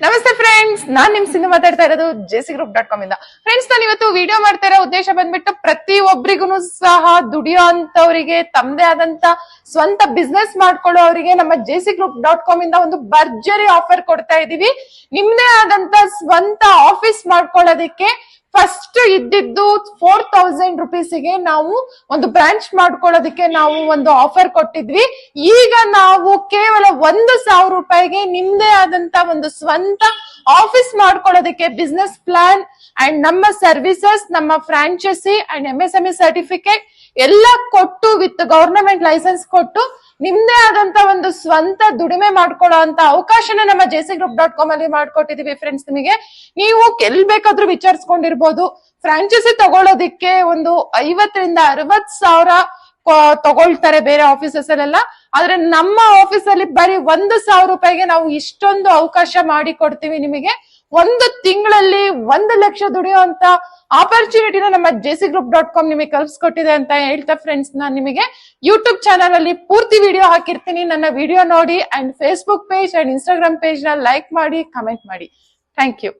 ನಮಸ್ತೆ ಫ್ರೆಂಡ್ಸ್ ನಾನ್ ನಿಮ್ ಸಿಂಧು ಮಾತಾಡ್ತಾ ಇರೋದು ಜೆಸಿ ಗ್ರೂಪ್ ಡಾಟ್ ಕಾಮ್ ಇಂದ. ಫ್ರೆಂಡ್ಸ್ ನಾನು ಇವತ್ತು ವಿಡಿಯೋ ಮಾಡ್ತಾ ಇರೋ ಉದ್ದೇಶ ಬಂದ್ಬಿಟ್ಟು ಪ್ರತಿ ಒಬ್ರಿಗೂ ಸಹ ದುಡಿಯೋ ಅಂತವರಿಗೆ ತಮ್ಮದೇ ಆದಂತ ಸ್ವಂತ ಬಿಸ್ನೆಸ್ ಮಾಡ್ಕೊಳ್ಳೋ ಅವರಿಗೆ ನಮ್ಮ ಜೆಸಿ ಗ್ರೂಪ್ ಡಾಟ್ ಕಾಮ್ ಇಂದ ಒಂದು ಭರ್ಜರಿ ಆಫರ್ ಕೊಡ್ತಾ ಇದೀವಿ. ನಿಮ್ದೇ ಆದಂತ ಸ್ವಂತ ಆಫೀಸ್ ಮಾಡ್ಕೊಳ್ಳೋದಕ್ಕೆ ಫಸ್ಟ್ ಇದ್ದಿದ್ದು ಫೋರ್ ತೌಸಂಡ್ ರುಪೀಸಿಗೆ ನಾವು ಒಂದು ಬ್ರಾಂಚ್ ಮಾಡ್ಕೊಳ್ಳೋದಕ್ಕೆ ನಾವು ಒಂದು ಆಫರ್ ಕೊಟ್ಟಿದ್ವಿ. ಈಗ ನಾವು ಕೇವಲ ಒಂದು ಸಾವಿರ ರೂಪಾಯಿಗೆ ನಿಮ್ದೇ ಆದಂತ ಒಂದು ಸ್ವಂತ ಆಫೀಸ್ ಮಾಡ್ಕೊಳ್ಳೋದಕ್ಕೆ ಬಿಸ್ನೆಸ್ ಪ್ಲಾನ್ ಅಂಡ್ ನಮ್ಮ ಸರ್ವಿಸಸ್ ನಮ್ಮ franchisee and M S M S certificate ಎಲ್ಲ ಕೊಟ್ಟು ವಿತ್ ಗವರ್ನಮೆಂಟ್ ಲೈಸೆನ್ಸ್ ಕೊಟ್ಟು ನಿಮ್ದೇ ಆದಂತ ಒಂದು ಸ್ವಂತ ದುಡಿಮೆ ಮಾಡ್ಕೊಳ್ಳೋ ಅಂತ ಅವಕಾಶನ ನಮ್ಮ ಜೆಸಿ ಗ್ರೂಪ್ ಡಾಟ್ ಕಾಮ್ ಅಲ್ಲಿ ಮಾಡ್ಕೊಟ್ಟಿದೀವಿ ಫ್ರೆಂಡ್ಸ್ ನಿಮಗೆ. ನೀವು ಎಲ್ ಬೇಕಾದ್ರೂ ವಿಚಾರಿಸ್ಕೊಂಡಿರ್ಬೋದು. ಫ್ರಾಂಚೈಸಿ ತಗೊಳ್ಳೋದಿಕ್ಕೆ ಒಂದು ಐವತ್ತರಿಂದ ಅರವತ್ ಸಾವಿರ ತಗೊಳ್ತಾರೆ ಬೇರೆ ಆಫೀಸಸ್ ಅಲ್ಲೆಲ್ಲ. ಆದ್ರೆ ನಮ್ಮ ಆಫೀಸ್ ಅಲ್ಲಿ ಬರೀ ಒಂದು ಸಾವಿರ ರೂಪಾಯಿಗೆ ನಾವು ಇಷ್ಟೊಂದು ಅವಕಾಶ ಮಾಡಿ ಕೊಡ್ತೀವಿ ನಿಮಗೆ. ಒಂದು ತಿಂಗಳಲ್ಲಿ ಒಂದು ಲಕ್ಷ ದುಡಿಯುವಂತ ಆಪರ್ಚುನಿಟಿನ ನಮ್ಮ ಜೆಸಿ ಗ್ರೂಪ್ ಡಾಟ್ ಕಾಮ್ ನಿಮಗೆ ಕಲ್ಸ್ಕೊಟ್ಟಿದೆ ಅಂತ ಹೇಳ್ತಾ ಫ್ರೆಂಡ್ಸ್ ನಾನು ನಿಮಗೆ ಯೂಟ್ಯೂಬ್ ಚಾನಲ್ ಅಲ್ಲಿ ಪೂರ್ತಿ ವಿಡಿಯೋ ಹಾಕಿರ್ತೀನಿ. ನನ್ನ ವಿಡಿಯೋ ನೋಡಿ and Facebook page and Instagram ಪೇಜ್ನ like ಮಾಡಿ ಕಮೆಂಟ್ ಮಾಡಿ. Thank you